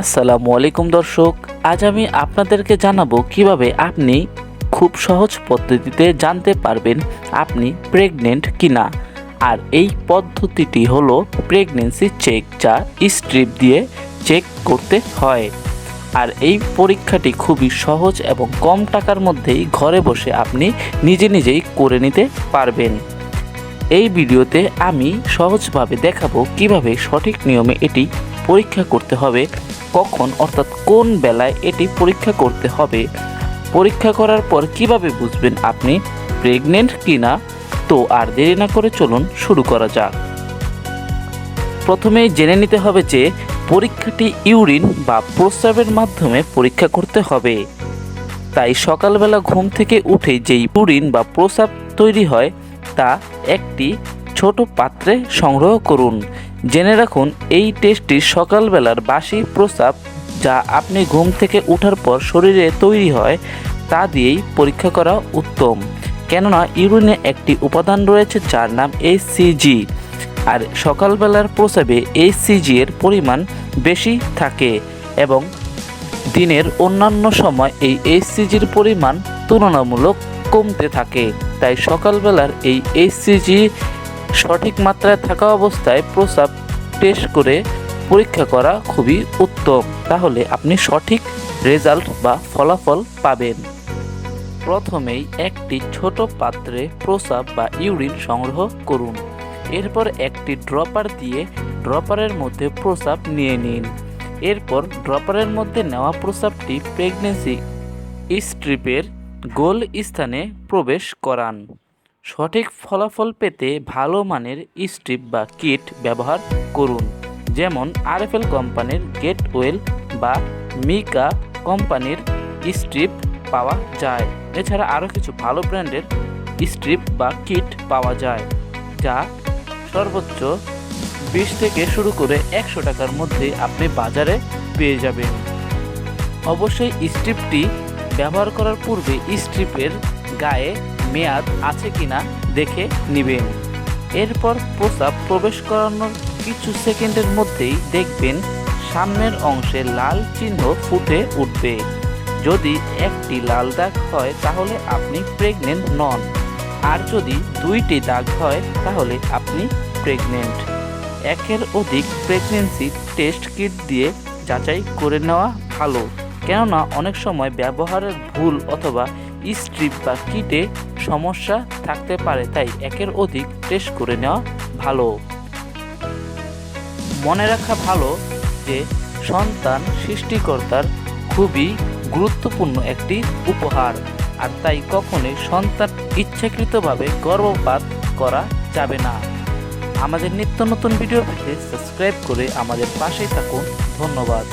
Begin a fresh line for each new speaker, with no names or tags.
আসসালামু আলাইকুম দর্শক, আজ আমি আপনাদেরকে জানাব কীভাবে আপনি খুব সহজ পদ্ধতিতে জানতে পারবেন আপনি প্রেগনেন্ট কিনা। আর এই পদ্ধতিটি হলো প্রেগনেন্সি চেক যা স্ট্রিপ দিয়ে চেক করতে হয়। আর এই পরীক্ষাটি খুবই সহজ এবং কম টাকার মধ্যেই ঘরে বসে আপনি নিজে নিজেই করে নিতে পারবেন। এই ভিডিওতে আমি সহজভাবে দেখাবো কীভাবে সঠিক নিয়মে এটি পরীক্ষা করতে হবে, কখন অর্থাৎ কোন বেলায় এটি পরীক্ষা করতে হবে, পরীক্ষা করার পর কীভাবে বুঝবেন আপনি, প্রেগনেন্ট কিনা তো আর দেরি না করে চলুন শুরু করা যাক। প্রথমেই জেনে নিতে হবে যে পরীক্ষাটি ইউরিন বা প্রস্রাবের মাধ্যমে পরীক্ষা করতে হবে। তাই সকালবেলা ঘুম থেকে উঠে যেই ইউরিন বা প্রস্রাব তৈরি হয়, তা একটি ছোট পাত্রে সংগ্রহ করুন। জেনে রাখুন, এই টেস্টটি সকালবেলার বাসি প্রস্রাব যা আপনি ঘুম থেকে ওঠার পর শরীরে তৈরি হয়, তা দিয়েই পরীক্ষা করা উত্তম। কেননা, ইউরিনে একটি উপাদান রয়েছে যার নাম এইচসিজি আর সকালবেলার প্রস্রাবে এইচসিজি এর পরিমাণ বেশি থাকে এবং দিনের অন্যান্য সময় এই এইচসিজির পরিমাণ তুলনামূলক কমতে থাকে। তাই সকালবেলার এই এইচসিজি সঠিক মাত্রায় থাকা অবস্থায় প্রস্রাব টেস্ট করে পরীক্ষা করা খুবই উত্তম। তাহলে আপনি সঠিক রেজাল্ট বা ফলাফল পাবেন। প্রথমেই একটি ছোট পাত্রে প্রস্রাব বা ইউরিন সংগ্রহ করুন। এরপর একটি ড্রপার দিয়ে ড্রপারের মধ্যে প্রস্রাব নিয়ে নিন। এরপর ড্রপারের মধ্যে নেওয়া প্রস্রাবটি প্রেগনেন্সি স্ট্রিপের গোল স্থানে প্রবেশ করান। সঠিক ফলাফল পেতে ভালো মানের স্ট্রিপ বা কিট ব্যবহার করুন। যেমন আরএফএল কোম্পানির গেট ওয়েল বা মিকা কোম্পানির স্ট্রিপ পাওয়া যায়। এছাড়া আরও কিছু ভালো ব্র্যান্ডের স্ট্রিপ বা কিট পাওয়া যায়, যা সর্বোচ্চ বিশ থেকে শুরু করে একশো টাকার মধ্যে আপনি বাজারে পেয়ে যাবেন। অবশ্যই স্ট্রিপটি ব্যবহার করার পূর্বে স্ট্রিপের গায়ে মেয়াদ আছে কিনা দেখে নেবেন। এরপর প্রস্রাব প্রবেশ করানোর কিছু সেকেন্ডের মধ্যেই দেখবেন সামনের অংশে লাল চিহ্ন ফুটে উঠবে। যদি একটি লাল দাগ হয়, তাহলে আপনি প্রেগনেন্ট নন। আর যদি দুইটি দাগ হয়, তাহলে আপনি প্রেগনেন্ট একের অধিক প্রেগনেন্সি টেস্ট কিট দিয়ে যাচাই করে নেওয়া ভালো। কেননা অনেক সময় ব্যবহারের ভুল অথবা স্ট্রিপ বা কিটে সমস্যা থাকতে পারে, তাই একের অধিক টেস্ট করে নেওয়া ভালো। মনে রাখা ভালো যে সন্তান সৃষ্টিকর্তার খুবই গুরুত্বপূর্ণ একটি উপহার, আর তাই কখনোই সন্তান ইচ্ছাকৃতভাবে গর্ভপাত করা যাবে না। আমাদের নিত্য নতুন ভিডিও পেতে সাবস্ক্রাইব করে আমাদের পাশেই থাকুন। ধন্যবাদ।